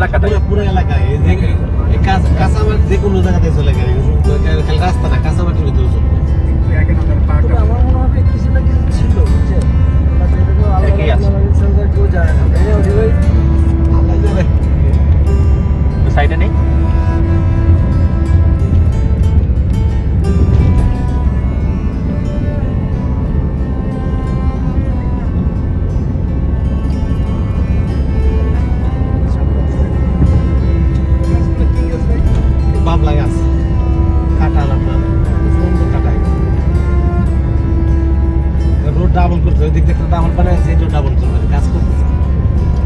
এলাকাটাই পুরো এলাকা কাঁচামাটি যে কোনো জায়গাতে চলে গেলে রাস্তা না কাঁচামাটির ভিতরে চলবে আমার মনে হয় কিছু না কিছু ছিল বুঝছেন কেউ জানে না। সাইডে নেই? ডাবল করছে ওই দিক থেকে ডাবল বানাইছে এটা ডাবল করছে কাজ করতেছে।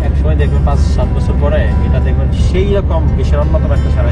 এক সময় দেখবেন পাঁচ সাত বছর পরে এটা দেখবেন সেই রকম বিশ্বের অন্যতম একটা সারা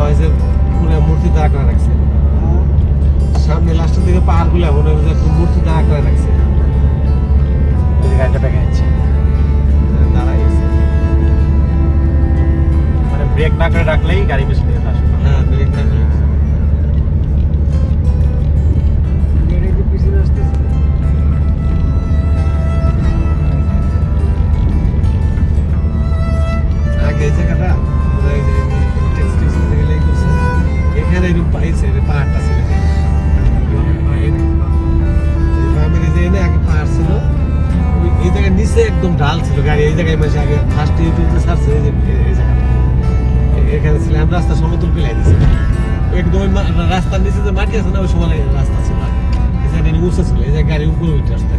হয় যে পুরো মূর্তি দাঁড়া করে রাখছে। সামনে লাস্টের দিকে পাহাড়গুলো, মনে হয় মূর্তি দাঁড়া করে রাখছে। আগে পাহাড় ছিল ওই এই জায়গার নিচে একদম ঢাল ছিল গাড়ি। এই জায়গায় মাসে আগে ফার্স্ট ইউটিউবে ছাড়ছে এই জায়গাটা। এখানে আমরা রাস্তা সমতল পেলাই দিছি। একদম রাস্তার নিচে যে মাটি আছে না, ওই সময় রাস্তা ছিল। এই জায়গায় উঁচু ছিল, এই জায়গায় গাড়ি উপরে উঠে আসতে।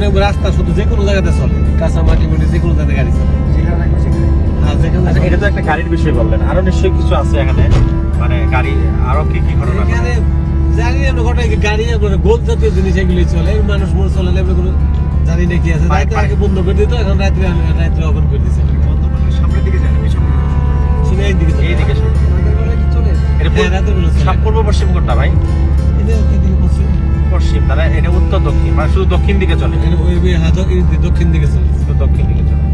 মানে রাস্তা শুধু যে কোনো জায়গাতে চলে কাঁচা মাটি মাটি যে কোনো জায়গাতে গাড়ি চলে। যেখানে আচ্ছা এটা তো একটা গাড়ির বিষয় বললেন। আরও নিশ্চয়ই কিছু আছে এখানে। মানে গাড়ি আরও কি কি ঘটনা এখানে জানি না গাড়ি মানে গোল জাতীয় জিনিস এগুলি চলে। মানুষ মনে চলে না এগুলো জানি না কি আছে। পাই- আগে বন্ধ করে দিত এখন রাত্রে রাত্রে ওপেন করে দিছে। তাহলে এটা উত্তর দক্ষিণ মানে শুধু দক্ষিণ দিকে চলে। দক্ষিণ দিকে চলে। শুধু দক্ষিণ দিকে চলে।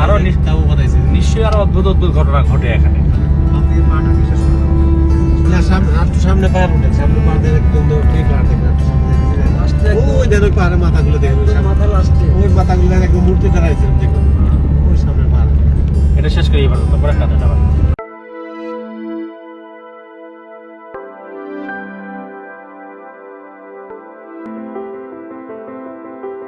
আর আরও নিশ্চয়ই আরও অদ্ভুত অদ্ভুত ঘটনা ঘটে এখানে। আপনি পাটা বিশেষ করে। না সামনে আর সামনে উঠে সামনে পাহাড় দেখে তো পাহাড় দেখবে ওই দেখো পাহাড়ের মাথাগুলো একদম মাথা লাস্টে ওই মাথাগুলো দেখে একদম মূর্তি দাঁড়াইছে দেখো ওই সামনে পাহাড়। এটা শেষ করি এবার তো একটা